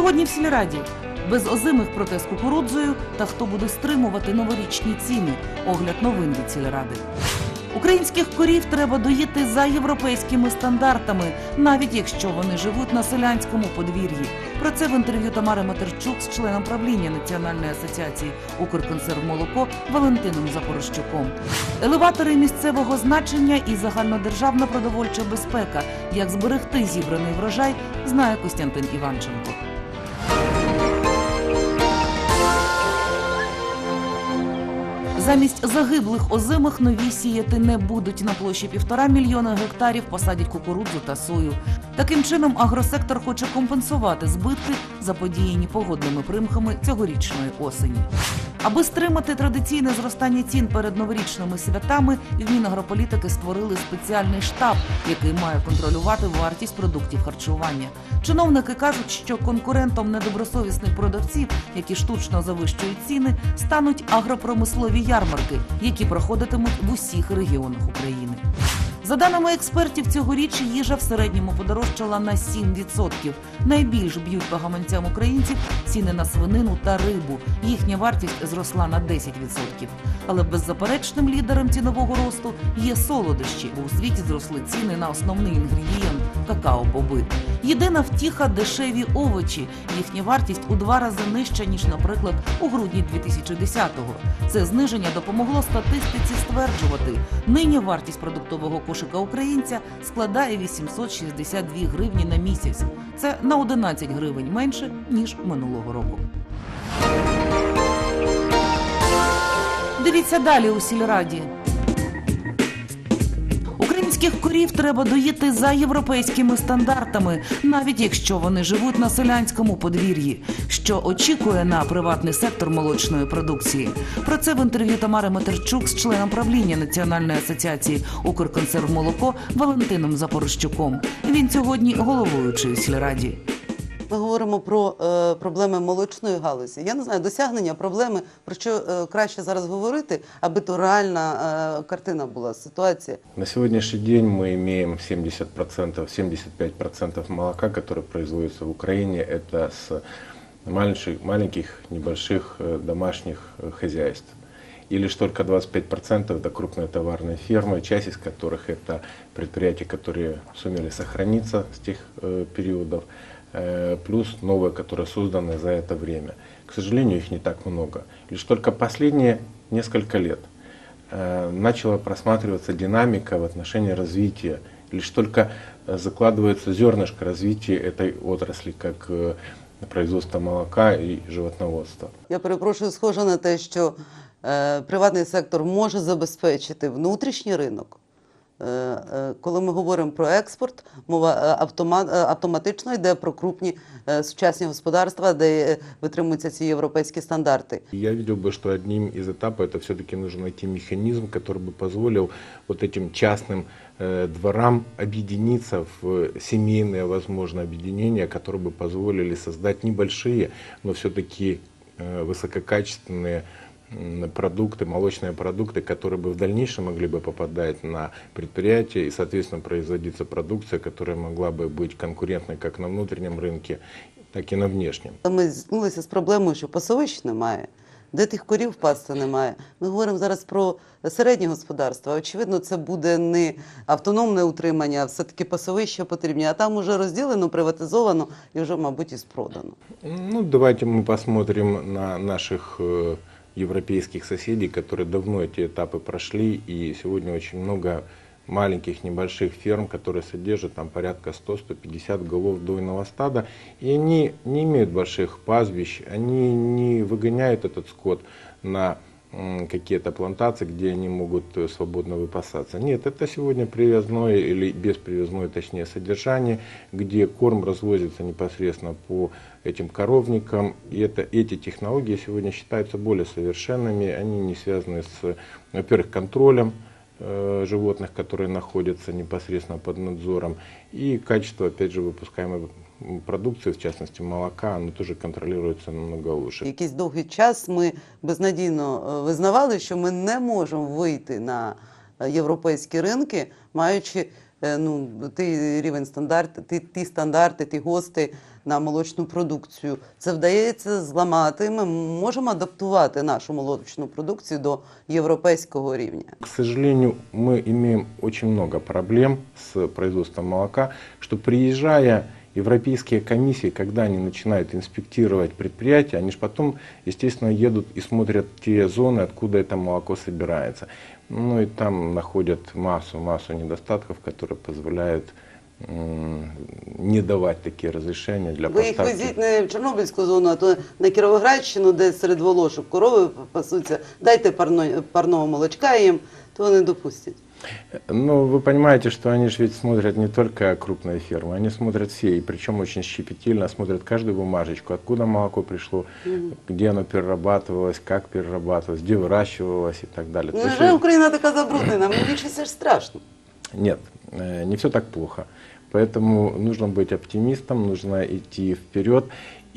Сьогодні в сільраді без озимих проте з кукурудзою та хто буде стримувати новорічні ціни. Огляд новин від сільради. Українських корів треба доїти за європейськими стандартами, навіть якщо вони живуть на селянському подвір'ї. Про це в інтерв'ю Тамари Матерчук з членом правління Національної асоціації Укрконсервмолоко Валентином Запорожчуком. Елеватори місцевого значення і загальнодержавна продовольча безпека. Як зберегти зібраний врожай, знає Костянтин Іванченко. Замість загиблих озимих нові сіяти не будуть. На площі півтора мільйона гектарів посадять кукурудзу та сою. Таким чином, агросектор хоче компенсувати збитки, заподіяні погодними примхами цьогорічної осені. Аби стримати традиційне зростання цін перед новорічними святами, в Мінагрополітики створили спеціальний штаб, який має контролювати вартість продуктів харчування. Чиновники кажуть, що конкурентом недобросовісних продавців, які штучно завищують ціни, стануть агропромислові ярмарки, які проходитимуть в усіх регіонах України. За даними експертів, цьогоріч їжа в середньому подорожчала на 7%. Найбільш б'ють по гаманцям українців ціни на свинину та рибу. Їхня вартість зросла на 10%. Але беззаперечним лідером цінового росту є солодощі, бо у світі зросли ціни на основний інгредієнт какао-боби. Єдина втіха дешеві овочі. Їхня вартість у два рази нижча ніж, наприклад, у грудні 2010-го. Це зниження допомогло статистиці стверджувати. Нині вартість продуктового кошика українця складає 862 гривні на місяць. Це на 11 гривень менше ніж минулого року. Дивіться далі у сільраді. Українських корів треба доїти за європейськими стандартами, навіть якщо вони живуть на селянському подвір'ї, що очікує на приватний сектор молочної продукції. Про це в інтерв'ю Тамари Матерчук з членом правління Національної асоціації Укрконсервмолоко Валентином Запорожчуком. Він сьогодні головуючий сільраді Ми говоримо про е, проблеми молочної галузі. Я не знаю, досягнення проблеми, про що е, краще зараз говорити, аби то реальна е, картина була, ситуація. На сегодняшний день мы имеем 70%, 75% молока, которое производится в Украине, это с маленьких, маленьких небольших э, домашних э, хозяйств. И лишь только 25% это крупные товарные фермы, часть из которых это предприятия, которые сумели сохраниться с тех э, периодов, э, Плюс новые, которые созданы за это время. К сожалению, их не так много. Лишь только последние несколько лет э, начала просматриваться динамика в отношении развития. Лишь только э, закладывается зернышко развития этой отрасли, как э, производство молока и животноводства. Я перепрошую, схоже на те, що е, приватний сектор може забезпечити внутрішній ринок. Е, е, коли ми говоримо про експорт, мова е, автомат, е, автоматично йде про крупні е, сучасні господарства, де е, витримуються ці європейські стандарти. Я видел бы, что одним из этапов это все-таки нужно найти механизм, который бы позволил вот этим частным э, дворам объединиться в семейные, возможно, объединения, которые бы позволили создать небольшие, но все-таки э, высококачественные м, продукты, молочные продукты, которые бы в дальнейшем могли бы попадать на предприятия и, соответственно, производиться продукция, которая могла бы быть конкурентной как на внутреннем рынке, так и на внешнем. Ми зіткнулися з проблемою, що пасовищ немає, де тих корів пасти немає. Ми говоримо зараз про середнє господарство. Очевидно, це буде не автономне утримання, а все-таки пасовища потрібні. А там уже розділено, приватизовано і вже, мабуть, і спродано. Ну, давайте мы посмотрим на наших э, европейских соседей, которые давно эти этапы прошли, и сегодня очень много маленьких, небольших ферм, которые содержат там порядка 100-150 голов дойного стада, и они не имеют больших пастбищ, они не выгоняют этот скот на какие-то плантации, где они могут э, свободно выпасаться. Нет, это сегодня привязное или беспривязное, точнее, содержание, где корм развозится непосредственно по этим коровникам. И это, эти технологии сегодня считаются более совершенными. Они не связаны с, во-первых, контролем э, животных, которые находятся непосредственно под надзором. И качество, опять же, выпускаемой продукции, в частности молока, оно тоже контролируется намного лучше. Якийсь довгий час ми безнадійно е, визнавали, що ми не можемо вийти на е, європейські ринки, маючи е, ну, той рівень стандарт, ті, ті стандарти, ті гости, на молочну продукцію. Це вдається зламати. Ми можемо адаптувати нашу молочну продукцію до європейського рівня. К сожалению, мы имеем очень много проблем с производством молока, что приезжая европейские комиссии, когда они начинают инспектировать предприятия, они же потом, естественно, едут и смотрят те зоны, откуда это молоко собирается. Ну и там находят массу-массу недостатков, которые позволяют м, не давать такие разрешения для Ви їх поставки. везіть не в Чорнобильську зону, а то на Кіровоградщину, де серед волошок корови пасуться. Дайте парно, парного молочка їм, то вони допустять. Ну, вы понимаете, что они же ведь смотрят не только крупные фермы, они смотрят все, и причем очень щепетильно смотрят каждую бумажечку, откуда молоко пришло, где оно перерабатывалось, как перерабатывалось, где выращивалось и так далее. То Ну, есть, вже Україна така забруднена, мені більше це ж страшно. Нет, э, не все так плохо. Поэтому нужно быть оптимистом, нужно идти вперед.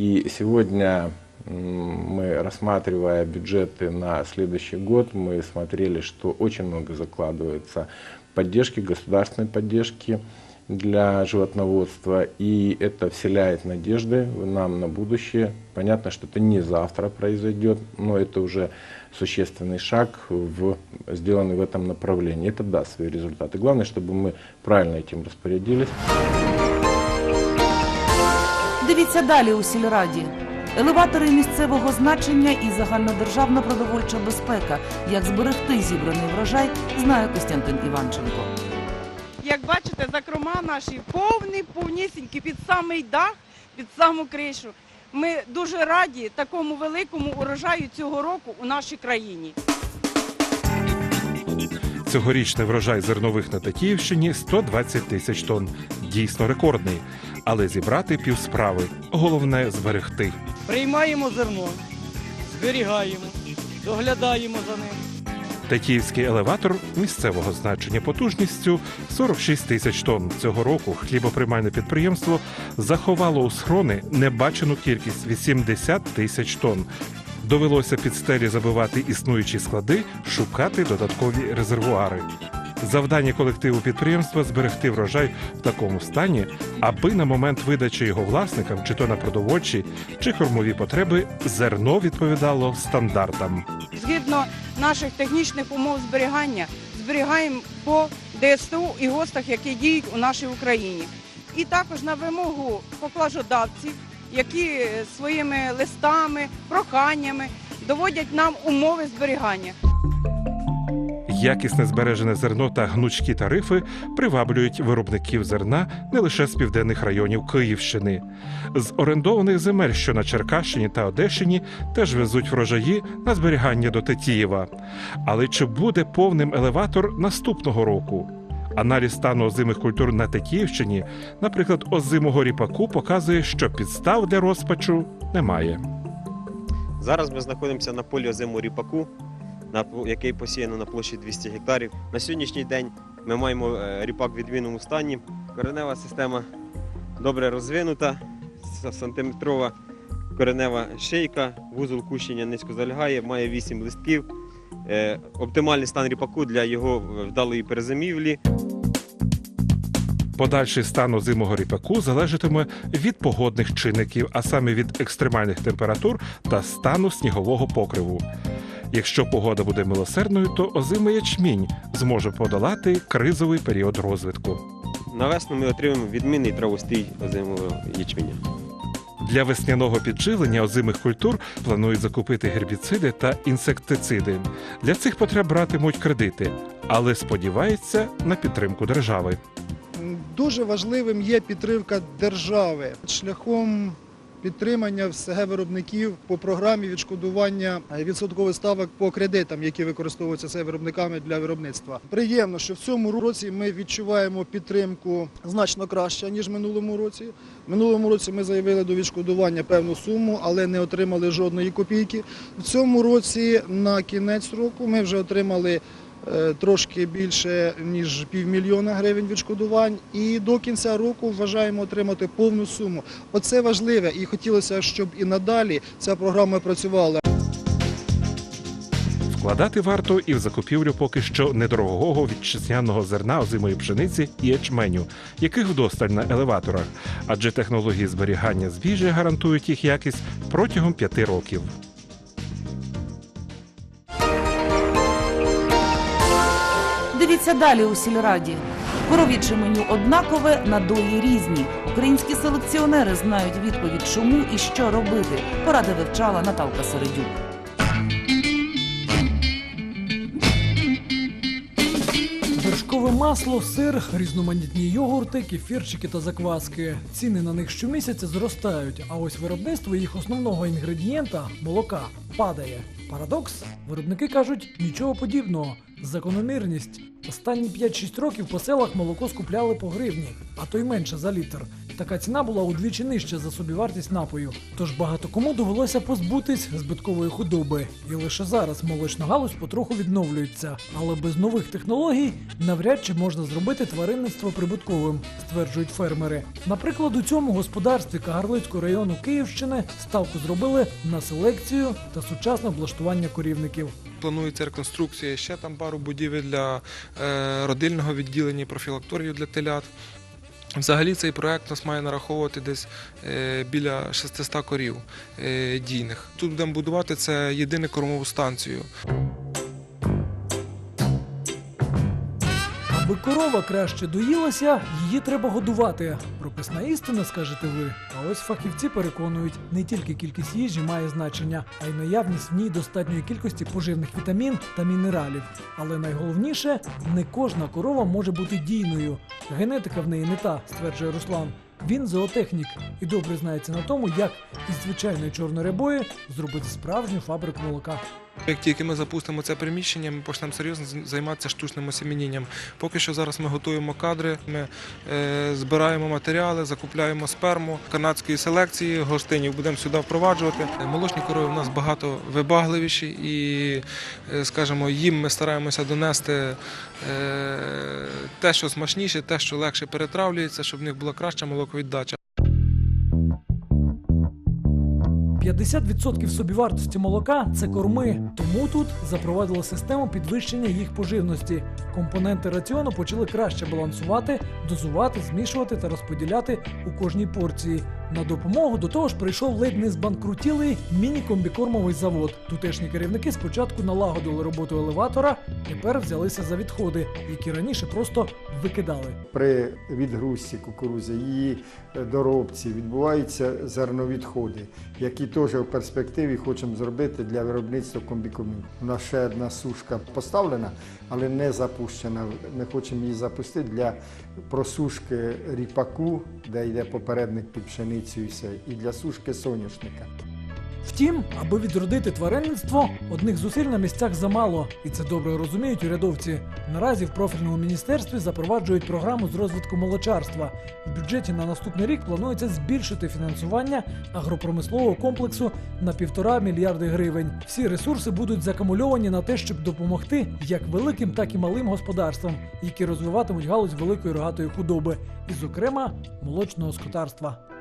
И сегодня м, мы, рассматривая бюджеты на следующий год, мы смотрели, что очень много закладывается поддержки, государственной поддержки для животноводства. И это вселяет надежды нам на будущее. Понятно, что это не завтра произойдет, но это уже существенный шаг, в, сделанный в этом направлении. Это даст свои результаты. Главное, чтобы мы правильно этим распорядились. Дивіться далі у сільраді. Елеватори місцевого значення і загальнодержавна продовольча безпека. Як зберегти зібраний врожай, знає Костянтин Іванченко. Як бачите, закрома наші повні, повнісінькі під самий дах, під саму кришу. Ми дуже раді такому великому урожаю цього року у нашій країні. Цьогорічний врожай зернових на Тетіївщині 120 тисяч тонн. Дійсно рекордний. Але зібрати півсправи. Головне зберегти. Приймаємо зерно, зберігаємо, доглядаємо за ним. Татіївський елеватор місцевого значення потужністю 46 тисяч тонн. Цього року хлібоприймальне підприємство заховало у схрони небачену кількість 80 тисяч тонн. Довелося під стелі забивати існуючі склади, шукати додаткові резервуари. Завдання колективу підприємства зберегти врожай в такому стані, аби на момент видачі його власникам, чи то на продовольчі, чи кормові потреби, зерно відповідало стандартам. Згідно наших технічних умов зберігання, зберігаємо по ДСТУ і ГОСТах, які діють у нашій Україні. І також на вимогу поклажодавців, які своїми листами, проханнями доводять нам умови зберігання. Якісне збережене зерно та гнучкі тарифи приваблюють виробників зерна не лише з південних районів Київщини. З орендованих земель, що на Черкащині та Одещині, теж везуть врожаї на зберігання до Тетіїва. Але чи буде повним елеватор наступного року? Аналіз стану озимих культур на Тетіївщині, наприклад, озимого ріпаку, показує, що підстав для розпачу немає. Зараз ми знаходимося на полі озимого ріпаку, який посіяно на площі 200 гектарів. На сьогоднішній день ми маємо е, ріпак в відмінному стані. Коренева система добре розвинута, сантиметрова коренева шийка, вузол кущення низько залягає, має 8 листків. Е, Оптимальний стан ріпаку для його е, вдалої перезимівлі. Подальший стан озимого ріпаку залежатиме від погодних чинників, а саме від екстремальних температур та стану снігового покриву. Якщо погода буде милосердною, то озимий ячмінь зможе подолати кризовий період розвитку. На весну ми отримаємо відмінний травостій озимого ячменя. Для весняного підживлення озимих культур планують закупити гербіциди та інсектициди. Для цих потреб братимуть кредити, але сподіваються на підтримку держави. Дуже важливим є підтримка держави шляхом підтримання СГ виробників по програмі відшкодування відсоткових ставок по кредитам, які використовуються це виробниками для виробництва. Приємно, що в цьому році ми відчуваємо підтримку значно краще ніж в минулому році. В минулому році ми заявили до відшкодування певну суму, але не отримали жодної копійки. В цьому році на кінець року ми вже отримали е, трошки більше ніж півмільйона гривень відшкодувань. І до кінця року вважаємо отримати повну суму. Оце важливе, і хотілося, щоб і надалі ця програма працювала. Вкладати варто і в закупівлю поки що недорогого вітчизняного зерна озимої пшениці і ячменю, яких вдосталь на елеваторах, адже технології зберігання збіжжя гарантують їх якість протягом п'яти років. Дивіться далі у сільраді. Коров'яче меню однакове, надої різні. Українські селекціонери знають відповідь, чому і що робити. Поради вивчала Наталка Середюк. Вершкове масло, сир, різноманітні йогурти, кефірчики та закваски. Ціни на них щомісяця зростають, а ось виробництво їх основного інгредієнта молока падає. Парадокс? Виробники кажуть нічого подібного. Закономірність. Останні 5-6 років по селах молоко скупляли по гривні, а то й менше за літр. Така ціна була удвічі нижча за собівартість напою. Тож багато кому довелося позбутись збиткової худоби. І лише зараз молочна галузь потроху відновлюється. Але без нових технологій навряд чи можна зробити тваринництво прибутковим, стверджують фермери. Наприклад, у цьому господарстві Кагарлицького району Київщини ставку зробили на селекцію та сучасне облаштування корівників. Планується реконструкція ще там пару будівель для е, родильного відділення, профілакторію для телят. Взагалі цей проект нас має нараховувати десь е, біля 600 корів е, дійних. Тут будемо будувати це єдину кормову станцію. Аби корова краще доїлася, її треба годувати. Прописна істина, скажете ви. А ось фахівці переконують, не тільки кількість їжі має значення, а й наявність в ній достатньої кількості поживних вітамін та мінералів. Але найголовніше, не кожна корова може бути дійною. Генетика в неї не та, стверджує Руслан. Він зоотехнік і добре знається на тому, як із звичайної чорнорябої зробити справжню фабрику молока. Як тільки ми запустимо це приміщення, ми почнемо серйозно займатися штучним осемінінням. Поки що зараз ми готуємо кадри, ми е, збираємо матеріали, закупляємо сперму канадської селекції, гостинів будемо сюди впроваджувати. Е, Молочні корови в нас багато вибагливіші і, е, скажімо, їм ми стараємося донести те, що смачніше, те, що легше перетравлюється, щоб в них була краща молоковіддача. 50% собівартості молока це корми. Тому тут запровадили систему підвищення їх поживності. Компоненти раціону почали краще балансувати, дозувати, змішувати та розподіляти у кожній порції. На допомогу до того ж прийшов ледь не збанкрутілий міні-комбікормовий завод. Тутешні керівники спочатку налагодили роботу елеватора, тепер взялися за відходи, які раніше просто викидали. при відгрузці кукурузи, її е, доробці відбуваються зерновідходи, які теж в перспективі хочемо зробити для виробництва комбікормів. У нас ще одна сушка поставлена, але не запущена. Ми хочемо її запустити для просушки ріпаку, де йде попередник під пшеницю і і для сушки соняшника. Втім, аби відродити тваринництво, одних зусиль на місцях замало, і це добре розуміють урядовці. Наразі в профільному міністерстві запроваджують програму з розвитку молочарства. В бюджеті на наступний рік планується збільшити фінансування агропромислового комплексу на півтора мільярди гривень. Всі ресурси будуть закамульовані на те, щоб допомогти як великим, так і малим господарствам, які розвиватимуть галузь великої рогатої худоби, і, зокрема, молочного скотарства.